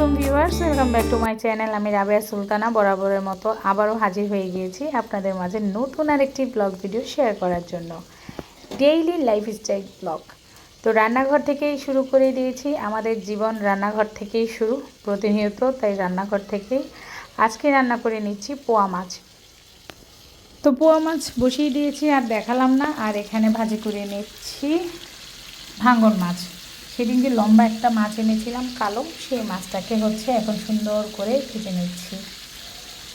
আসসালামু আলাইকুম viewers welcome back to my channel আমি রাবেয়া সুলতানা, বরাবরের মতো আবারও হাজির হয়ে গিয়েছি আপনাদের মাঝে নতুন আরেকটি ব্লগ ভিডিও শেয়ার করার জন্য। ডেইলি লাইফস্টাইল ব্লগ তো রান্নাঘর থেকেই শুরু করে দিয়েছি। আমাদের জীবন রান্নাঘর থেকেই শুরু, প্রতিনিয়ত তাই রান্নাঘর থেকেই আজকে রান্না করে নিচ্ছি পোয়া মাছ। তো পোয়া মাছ বসিয়ে দিয়েছি, আর দেখালাম না, আর এখানে ভাজি করে নিচ্ছি ভাঙ্গন মাছ। সেদিন যে লম্বা একটা মাছ এনেছিলাম, কালো। সেই মাছটাকে হচ্ছে এখন সুন্দর করে ভেজে নিচ্ছি।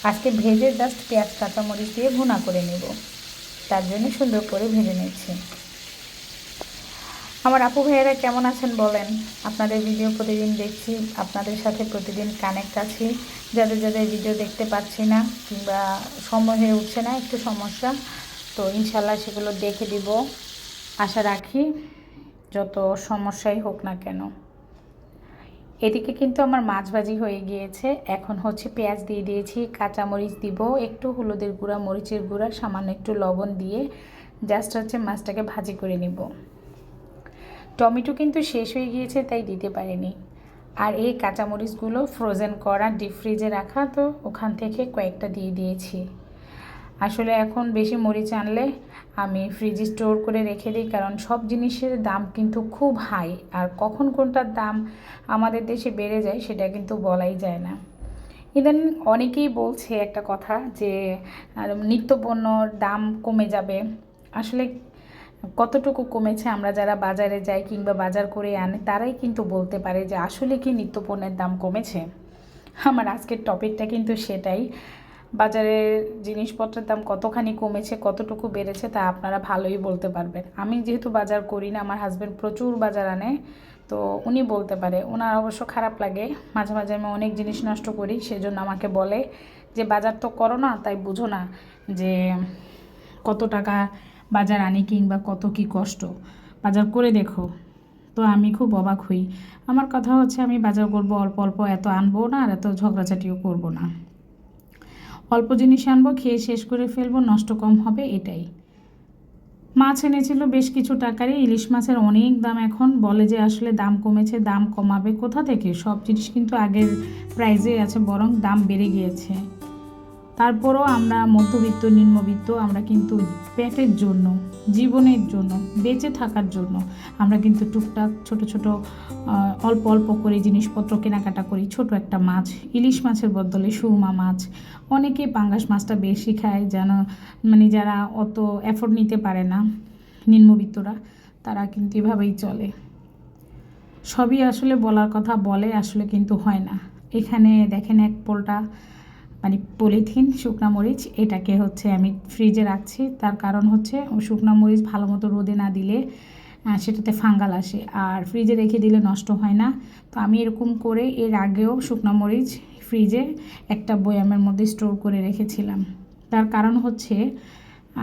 আজকে ভেজে জাস্ট পেঁয়াজ, কাঁচামরিচ দিয়ে ভুনা করে নেব। তার জন্য সুন্দর করে ভেজে নিচ্ছি। আমার আপু ভাইয়েরা কেমন আছেন বলেন? আপনাদের ভিডিও প্রতিদিন দেখছি, আপনাদের সাথে প্রতিদিন কানেক্ট আছি। যাদের যাদের ভিডিও দেখতে পাচ্ছি না কিংবা সময় হয়ে উঠছে না, একটু সমস্যা, তো ইনশাল্লাহ সেগুলো দেখে দিব। আশা রাখি যত সমস্যাই হোক না কেন। এদিকে কিন্তু আমার মাছ ভাজি হয়ে গিয়েছে। এখন হচ্ছে পেঁয়াজ দিয়ে দিয়েছি, কাঁচামরিচ দিব, একটু হলুদের গুঁড়া, মরিচের গুঁড়া, সামান্য একটু লবণ দিয়ে জাস্ট হচ্ছে মাছটাকে ভাজি করে নিব। টমেটো কিন্তু শেষ হয়ে গিয়েছে, তাই দিতে পারিনি। আর এই কাঁচামরিচগুলো ফ্রোজেন করা ডিপ ফ্রিজে রাখা, তো ওখান থেকে কয়েকটা দিয়ে দিয়েছি। আসলে এখন বেশি মরিচ আনলে আমি ফ্রিজে স্টোর করে রেখে দিই, কারণ সব জিনিসের দাম কিন্তু খুব হাই আর কখন কোনটার দাম আমাদের দেশে বেড়ে যায় সেটা কিন্তু বলাই যায় না। ইদানিং অনেকেই বলছে একটা কথা যে নিত্যপণ্যর দাম কমে যাবে। আসলে কতটুকু কমেছে আমরা যারা বাজারে যাই কিংবা বাজার করে আনে, তারাই কিন্তু বলতে পারে যে আসলে কি নিত্যপণ্যের দাম কমেছে। আমার আজকের টপিকটা কিন্তু সেটাই। বাজারের জিনিসপত্রের দাম কতখানি কমেছে, কতটুকু বেড়েছে তা আপনারা ভালোই বলতে পারবেন। আমি যেহেতু বাজার করি না, আমার হাজব্যান্ড প্রচুর বাজার আনে, তো উনি বলতে পারে। ওনার অবশ্য খারাপ লাগে। মাঝে মাঝে আমি অনেক জিনিস নষ্ট করি, সেজন্য আমাকে বলে যে, বাজার তো করো না। তাই বুঝো না যে, কত টাকা বাজার আনি কিংবা কত কি কষ্ট। বাজার করে দেখো। তো আমি খুব অবাক হই। আমার কথা হচ্ছে, আমি বাজার করব, অল্প অল্প এত আনব না আর এত ঝগড়াঝাটিও করব না। অল্প জিনিস আনব, খেয়ে শেষ করে ফেলব, নষ্ট কম হবে এটাই। মাছ এনেছিল বেশ কিছু টাকারই, ইলিশ মাছের অনেক দাম এখন। বলে যে আসলে দাম কমেছে, দাম কমাবে কোথা থেকে? সব জিনিস কিন্তু আগের প্রাইজে আছে, বরং দাম বেড়ে গিয়েছে। তারপরও আমরা মধ্যবিত্ত, নিম্নবিত্ত, আমরা কিন্তু পেটের জন্য, জীবনের জন্য, বেঁচে থাকার জন্য আমরা কিন্তু টুকটাক ছোট ছোট অল্প অল্প করে জিনিসপত্র কেনাকাটা করি। ছোট একটা মাছ, ইলিশ মাছের বদলে সুরমা মাছ। অনেকে পাঙ্গাস মাছটা বেশি খায় যেন মানে যারা অত এফোর্ড নিতে পারে না, নিম্নবিত্তরা, তারা কিন্তু এভাবেই চলে। সবই আসলে বলার কথা বলে, আসলে কিন্তু হয় না। এখানে দেখেন এক পোলটা মানে পলিথিন শুকনা মরিচ, এটাকে হচ্ছে আমি ফ্রিজে রাখছি। তার কারণ হচ্ছে শুকনা মরিচ ভালো মতো রোদে না দিলে সেটাতে ফাঙ্গাল আসে। আর ফ্রিজে রেখে দিলে নষ্ট হয় না। তো আমি এরকম করে এর আগেও শুকনো মরিচ ফ্রিজে একটা বয়ামের মধ্যে স্টোর করে রেখেছিলাম। তার কারণ হচ্ছে,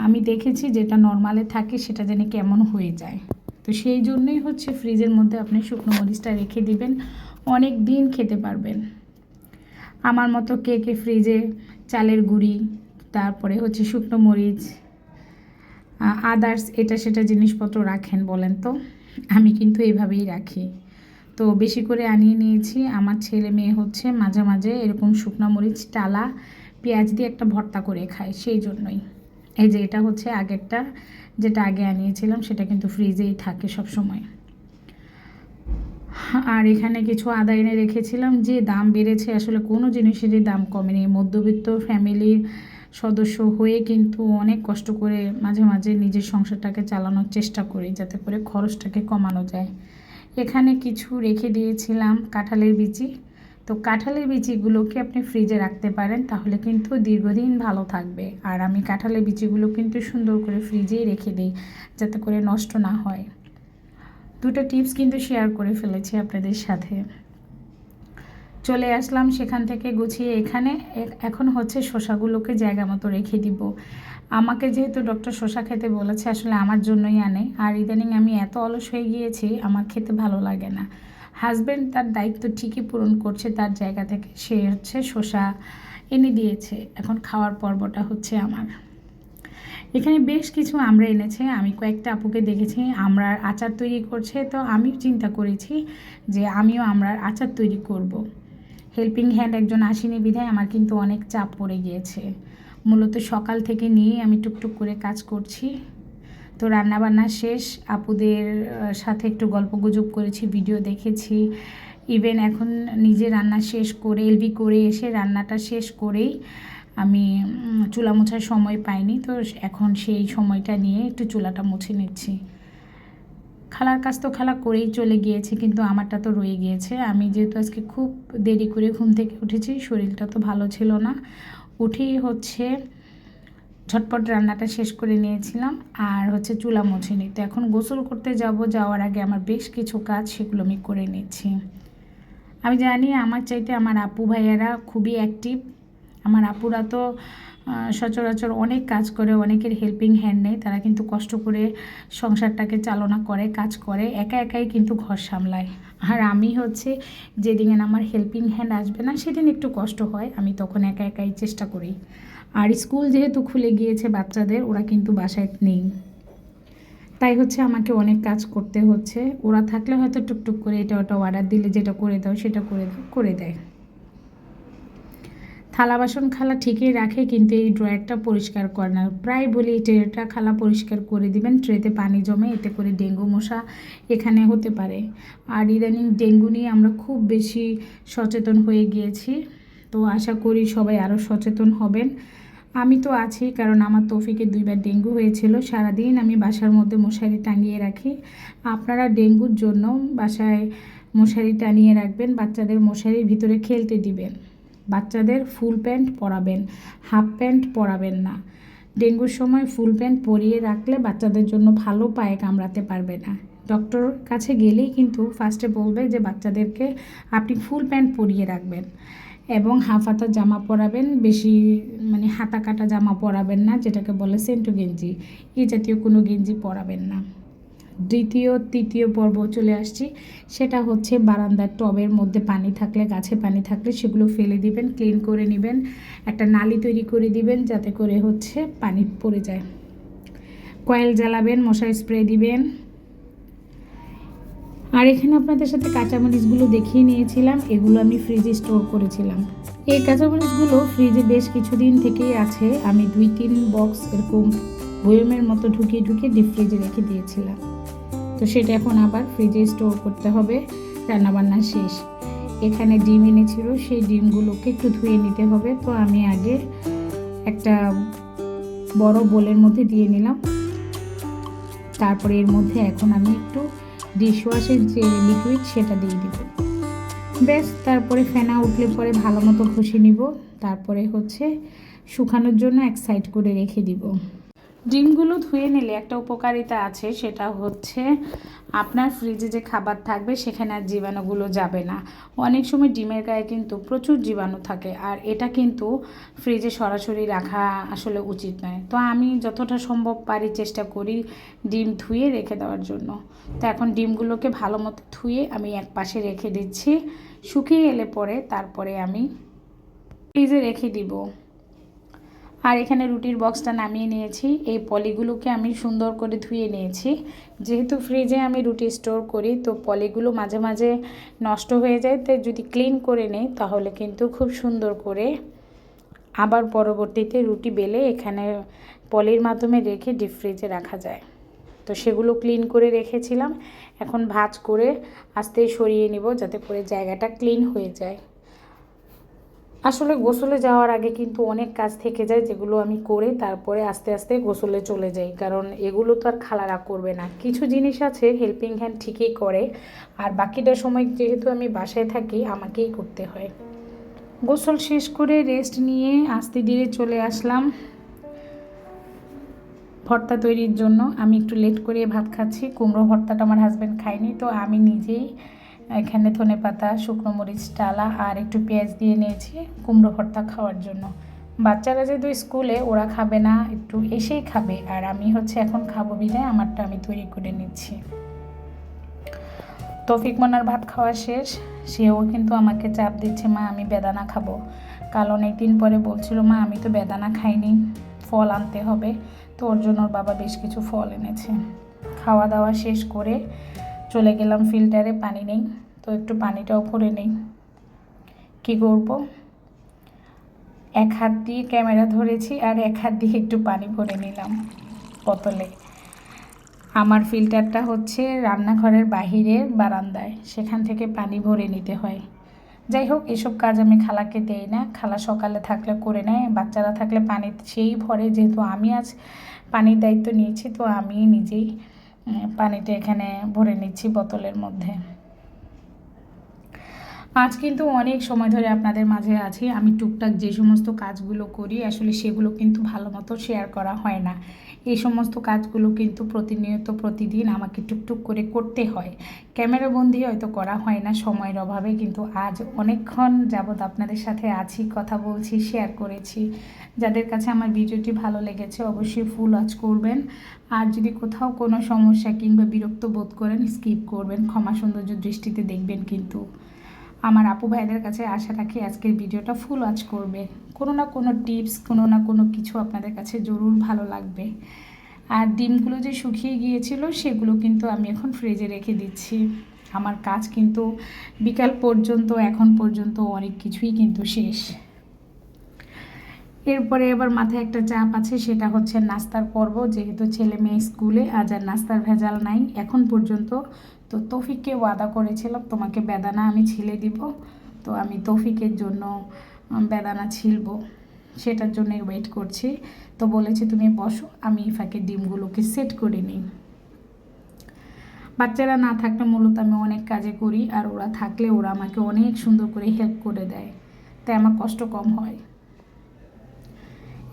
আমি দেখেছি যেটা নর্মালে থাকে সেটা যেন কেমন হয়ে যায়। তো সেই জন্যই হচ্ছে ফ্রিজের মধ্যে আপনি শুকনো মরিচটা রেখে দিবেন। অনেক দিন খেতে পারবেন। আমার মতো কে কে ফ্রিজে চালের গুঁড়ি, তারপরে হচ্ছে শুকনো মরিচ আদার্স এটা সেটা জিনিসপত্র রাখেন বলেন তো? আমি কিন্তু এইভাবেই রাখি। তো বেশি করে আনিয়ে নিয়েছি। আমার ছেলে মেয়ে হচ্ছে মাঝে মাঝে এরকম শুকনো মরিচ, টালা, পেঁয়াজ দিয়ে একটা ভর্তা করে খায় সেই জন্যই। এই যে এটা হচ্ছে আগেরটা, যেটা আগে আনিয়েছিলাম সেটা কিন্তু ফ্রিজেই থাকে সব সময়। আর এখানে কিছু আদা এনে রেখেছিলাম, যে দাম বেড়েছে আসলে কোনো জিনিসেরই দাম কমেনি। মধ্যবিত্ত ফ্যামিলির সদস্য হয়ে কিন্তু অনেক কষ্ট করে মাঝে মাঝে নিজের সংসারটাকে চালানোর চেষ্টা করি, যাতে করে খরচটাকে কমানো যায়। এখানে কিছু রেখে দিয়েছিলাম কাঁঠালের বিচি। তো কাঁঠালের বিচিগুলোকে আপনি ফ্রিজে রাখতে পারেন, তাহলে কিন্তু দীর্ঘদিন ভালো থাকবে। আর আমি কাঁঠালের বিচিগুলো কিন্তু সুন্দর করে ফ্রিজেই রেখে দিই, যাতে করে নষ্ট না হয়। দুটো টিপস কিন্তু শেয়ার করে ফেলেছি আপনাদের সাথে। চলে আসলাম সেখান থেকে গুছিয়ে। এখানে এখন হচ্ছে শসাগুলোকে জায়গা মতো রেখে দিব। আমাকে যেহেতু ডক্টর শশা খেতে বলেছে, আসলে আমার জন্যই আনে। আর ইদানিং আমি এত অলস হয়ে গিয়েছি, আমার খেতে ভালো লাগে না। হাজব্যান্ড তার দায়িত্ব ঠিকই পূরণ করছে, তার জায়গা থেকে। সে হচ্ছে শসা এনে দিয়েছে। এখন খাওয়ার পর্বটা হচ্ছে আমার। এখানে বেশ কিছু আমরা এনেছে, আমি কয়েকটা আপুকে দেখেছি, আমরার আচার তৈরি করছে, তো আমিও চিন্তা করেছি যে আমিও আমরার আচার তৈরি করব। হেল্পিং হ্যান্ড একজন আসেনি বিধায়, আমার কিন্তু অনেক চাপ পড়ে গিয়েছে। মূলত সকাল থেকে নিয়ে আমি টুকটুক করে কাজ করছি। তো রান্নাবান্না শেষ, আপুদের সাথে একটু গল্প গুজব করেছি, ভিডিও দেখেছি। ইভেন এখন নিজে রান্না শেষ করে এলবি করে এসে রান্নাটা শেষ করেই আমি চুলা মোছার সময় পাইনি, তো এখন সেই সময়টা নিয়ে একটু চুলাটা মুছে নিচ্ছি। খালার কাজ তো খালা করেই চলে গিয়েছে, কিন্তু আমারটা তো রয়ে গিয়েছে। আমি যেহেতু আজকে খুব দেরি করে ঘুম থেকে উঠেছি, শরীরটা তো ভালো ছিল না। উঠেই হচ্ছে ঝটপট রান্নাটা শেষ করে নিয়েছিলাম, আর হচ্ছে চুলা মুছে নিতে এখন গোসল করতে যাব, যাওয়ার আগে আমার বেশ কিছু কাজ সেগুলো আমি করে নিচ্ছি। আমি জানি আমার চাইতে আমার আপু ভাইয়ারা খুবই অ্যাক্টিভ আমার আপুরা তো সচরাচর অনেক কাজ করে, অনেকের হেল্পিং হ্যান্ড নেই, তারা কিন্তু কষ্ট করে সংসারটাকে চালনা করে, কাজ করে, একা একাই কিন্তু ঘর সামলায়। আর আমি হচ্ছে যেদিন আমার হেল্পিং হ্যান্ড আসবে না, সেদিন একটু কষ্ট হয়, আমি তখন একা একাই চেষ্টা করি। আর স্কুল যেহেতু খুলে গিয়েছে বাচ্চাদের, ওরা কিন্তু বাসায় নেই। তাই হচ্ছে আমাকে অনেক কাজ করতে হচ্ছে। ওরা থাকলে হয়তো টুকটুক করে এটা ওটা অর্ডার দিলে যেটা করে দাও, সেটা করে করে দেয়। থালা বাসন খালা ঠিকই রাখে, কিন্তু এই ড্রয়ারটা পরিষ্কার করে না। প্রায় বলি ট্রেটা খালা পরিষ্কার করে দিবেন, ট্রেতে পানি জমে, এতে করে ডেঙ্গু মশা এখানে হতে পারে। আর ইদানিং ডেঙ্গু নিয়ে আমরা খুব বেশি সচেতন হয়ে গিয়েছি, তো আশা করি সবাই আরও সচেতন হবেন। আমি তো আছি, কারণ আমার তৌফিকের দুইবার ডেঙ্গু হয়েছিল, সারাদিন আমি বাসার মধ্যে মশারি টাঙিয়ে রাখি। আপনারা ডেঙ্গুর জন্য বাসায় মশারি টানিয়ে রাখবেন, বাচ্চাদের মশারির ভিতরে খেলতে দিবেন। বাচ্চাদের ফুল প্যান্ট পরাবেন, হাফ প্যান্ট পরাবেন না। ডেঙ্গুর সময় ফুল প্যান্ট পরিয়ে রাখলে বাচ্চাদের জন্য ভালো পায়ে কামড়াতে পারবে না। ডক্টর কাছে গেলেই কিন্তু ফার্স্টে বলবে যে, বাচ্চাদেরকে আপনি ফুল প্যান্ট পরিয়ে রাখবেন এবং হাফ হাতা জামা পরাবেন, বেশি মানে হাতা কাটা জামা পরাবেন না, যেটাকে বলে সেন্টু গেঞ্জি। এই জাতীয় কোনো গেঞ্জি পরাবেন না। দ্বিতীয়, তৃতীয় পর্ব চলে আসছি। সেটা হচ্ছে বারান্দার টবের মধ্যে পানি থাকলে, গাছে পানি থাকলে সেগুলো ফেলে দিবেন ক্লিন করে নেবেন, একটা নালি তৈরি করে দিবেন যাতে করে হচ্ছে পানি পড়ে যায়। কয়েল জ্বালাবেন, মশারি স্প্রে দিবেন। আর এখানে আপনাদের সাথে কাঁচামরিচগুলো দেখিয়ে নিয়েছিলাম, এগুলো আমি ফ্রিজে স্টোর করেছিলাম। এই কাঁচামরিচগুলো ফ্রিজে বেশ কিছুদিন থেকেই আছে, আমি দুই, তিন বক্স এরকম বয়মের মতো ঢুকিয়ে ঢুকিয়ে ডিপ ফ্রিজে রেখে দিয়েছিলাম। তো সেটা এখন আবার ফ্রিজে স্টোর করতে হবে, রান্নাবান্না শেষ। এখানে ডিম এনেছিল, সেই ডিমগুলোকে একটু ধুয়ে নিতে হবে। তো আমি আগে একটা বড় বোলের মধ্যে দিয়ে নিলাম। তারপরে এর মধ্যে এখন আমি একটু ডিশওয়াশের যে লিকুইড সেটা দিয়ে দিব। ব্যাস, তারপরে ফেনা উঠলে পরে ভালো মতো ঘষে নিব। তারপরে হচ্ছে শুকানোর জন্য এক সাইড করে রেখে দিব। ডিমগুলো ধুয়ে নিলে একটা উপকারিতা আছে, সেটা হচ্ছে আপনার ফ্রিজে যে খাবার থাকবে, সেখানে আর জীবাণুগুলো যাবে না। অনেক সময় ডিমের গায়ে কিন্তু প্রচুর জীবাণু থাকে, আর এটা কিন্তু ফ্রিজে সরাসরি রাখা আসলে উচিত নয়। তো আমি যতটা সম্ভব পারি চেষ্টা করি ডিম ধুয়ে রেখে দেওয়ার জন্য। তো এখন ডিমগুলোকে ভালো মতো ধুয়ে আমি এক পাশে রেখে দিচ্ছি। শুকিয়ে এলে পরে তারপরে আমি ফ্রিজে রেখে দিব। আর এখানে রুটির বক্সটা নামিয়ে নিয়েছি। এই পলিগুলোকে আমি সুন্দর করে ধুয়ে নিয়েছি। যেহেতু ফ্রিজে আমি রুটি স্টোর করি, তো পলিগুলো মাঝে মাঝে নষ্ট হয়ে যায়। তাই যদি ক্লিন করে নেই, তাহলে কিন্তু খুব সুন্দর করে আবার পরবর্তীতে রুটি বেলে এখানে পলির মাধ্যমে রেখে ডিপ ফ্রিজে রাখা যায়। তো সেগুলো ক্লিন করে রেখেছিলাম। এখন ভাজ করে আস্তে সরিয়ে নিব যাতে করে জায়গাটা ক্লিন হয়ে যায়। আসলে গোসলে যাওয়ার আগে কিন্তু অনেক কাজ থেকে যায় যেগুলো আমি করে তারপরে আস্তে আস্তে গোসলে চলে যাই। কারণ এগুলো তো আর খালারা করবে না। কিছু জিনিস আছে হেল্পিং হ্যান্ড ঠিকই করে। আর বাকিটা সময় যেহেতু আমি বাসায় থাকি, আমাকেই করতে হয়। গোসল শেষ করে রেস্ট নিয়ে আস্তে ধীরে চলে আসলাম ভর্তা তৈরির জন্য। আমি একটু লেট করে ভাত খাচ্ছি, কুমড়ো ভর্তাটা আমার হাজব্যান্ড খায়নি। তো আমি নিজেই এখানে ধনে পাতা, শুকনো মরিচ, ডালা আর একটু পেঁয়াজ দিয়ে নিয়েছি কুমড়ো ভর্তা খাওয়ার জন্য। বাচ্চারা যেহেতু স্কুলে, ওরা খাবে না, একটু এসেই খাবে। আর আমি হচ্ছে এখন খাব বিদায় আমারটা আমি তৈরি করে নিচ্ছি। তৌফিক মনার ভাত খাওয়া শেষ। সেও কিন্তু আমাকে চাপ দিচ্ছে, মা, আমি বেদানা খাব। কাল অনেক দিন পরে বলছিল, মা, আমি তো বেদানা খাইনি, ফল আনতে হবে। তো ওর জন্য ওর বাবা বেশ কিছু ফল এনেছে। খাওয়া দাওয়া শেষ করে চলে গেলাম ফিল্টারে, পানি নেই। তো একটু পানিটাও ভরে নেই। কী করব? এক হাত দিয়ে ক্যামেরা ধরেছি আর এক হাত দিয়ে একটু পানি ভরে নিলাম বোতলে। আমার ফিল্টারটা হচ্ছে রান্নাঘরের বাহিরের বারান্দায়, সেখান থেকে পানি ভরে নিতে হয়। যাই হোক, এসব কাজ আমি খালাকে দেই না। খালা সকালে থাকলে করে নেয়, বাচ্চারা থাকলে পানি সেই ভরে। যেহেতু আমি আজ পানির দায়িত্ব নিয়েছি, তো আমি নিজেই পানিটা এখানে ভরে নিচ্ছি বোতলের মধ্যে। আজ কিন্তু অনেক সময় ধরে আপনাদের মাঝে আছি। আমি টুকটাক যে সমস্ত কাজগুলো করি, আসলে সেগুলো কিন্তু ভালো মতো শেয়ার করা হয় না। এই সমস্ত কাজগুলো কিন্তু প্রতিনিয়ত প্রতিদিন আমাকে টুকটুক করে করতে হয়। ক্যামেরাবন্দি হয়তো করা হয় না, সময়ের অভাবে, কিন্তু আজ অনেকক্ষণ যাবৎ আপনাদের সাথে আছি, কথা বলছি শেয়ার করেছি। যাদের কাছে আমার ভিডিওটি ভালো লেগেছে, অবশ্যই ফুল আজ করবেন। আর যদি কোথাও কোনো সমস্যা কিংবা বিরক্ত বোধ করেন স্কিপ করবেন। ক্ষমা সৌন্দর্য দৃষ্টিতে দেখবেন কিন্তু। আমার আপু ভাইদের কাছে আশা রাখি আজকের ভিডিওটা ফুল ওয়াচ করবে। কোনো না কোনো টিপস কোনো না কোনো কিছু আপনাদের কাছে জরুর ভালো লাগবে। আর ডিমগুলো যে শুকিয়ে গিয়েছিল, সেগুলো কিন্তু আমি এখন ফ্রিজে রেখে দিচ্ছি। আমার কাজ কিন্তু বিকাল পর্যন্ত, এখন পর্যন্ত অনেক কিছুই কিন্তু শেষ। এরপরে এবার মাথায় একটা চাপ আছে, সেটা হচ্ছে নাস্তার পর্ব। যেহেতু ছেলে মেয়ে স্কুলে, আজ আর নাস্তার ভেজাল নাই। এখন পর্যন্ত তো তৌফিককে ওয়াদা করেছিলাম, তোমাকে বেদানা আমি ছিলে দিব। তো আমি তৌফিকের জন্য বেদানা ছিলব, সেটার জন্য ওয়েট করছি। তো বলেছি, তুমি বসো, আমি এই ফাঁকে ডিমগুলোকে সেট করে নিই। বাচ্চারা না থাকলে মূলত আমি অনেক কাজে করি, আর ওরা থাকলে ওরা আমাকে অনেক সুন্দর করে হেল্প করে দেয়। তাই আমার কষ্ট কম হয়।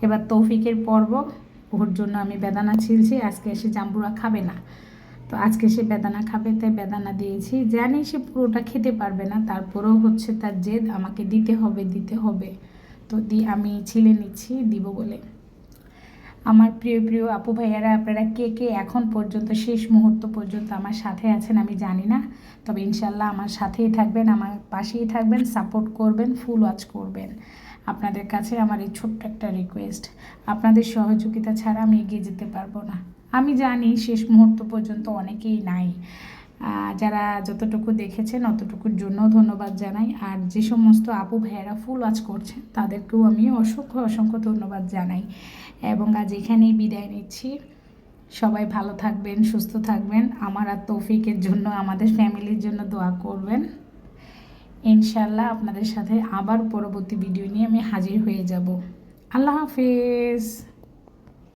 এবার তৌফিকের পর্ব, ওর জন্য আমি বেদানা ছিলছি, আজকে এসে জাম্বুরা খাবে না। তো আজকে সে বেদানা খাবে, তাই বেদানা দিয়েছি। জানি সে পুরোটা খেতে পারবে না, তারপরেও হচ্ছে তার জেদ, আমাকে দিতে হবে দিতে হবে। তো দি, আমি ছিলে নিচ্ছি, দিব বলে। আমার প্রিয় প্রিয় আপু ভাইয়ারা, আপনারা কে কে এখন পর্যন্ত, শেষ মুহূর্ত পর্যন্ত আমার সাথে আছেন আমি জানি না। তবে ইনশাল্লাহ আমার সাথেই থাকবেন, আমার পাশেই থাকবেন, সাপোর্ট করবেন, ফুল ওয়াচ করবেন। আপনাদের কাছে আমার এই ছোট্ট একটা রিকোয়েস্ট আপনাদের সহযোগিতা ছাড়া আমি এগিয়ে যেতে পারব না। আমি জানি শেষ মুহূর্ত পর্যন্ত অনেকেই নাই। যারা যতটুকু দেখেছেন অতটুকুর জন্য ধন্যবাদ জানাই। আর যে সমস্ত আপু ভাইয়েরা ফুল ওয়াচ করছেন তাদেরকেও আমি অসংখ্য অসংখ্য ধন্যবাদ জানাই। এবং আজ এখানেই বিদায় নিচ্ছি। সবাই ভালো থাকবেন, সুস্থ থাকবেন। আমার আর তৌফিকের জন্য, আমাদের ফ্যামিলির জন্য দোয়া করবেন। ইনশাল্লাহ আপনাদের সাথে আবার পরবর্তী ভিডিও নিয়ে আমি হাজির হয়ে যাব। আল্লাহ হাফেজ।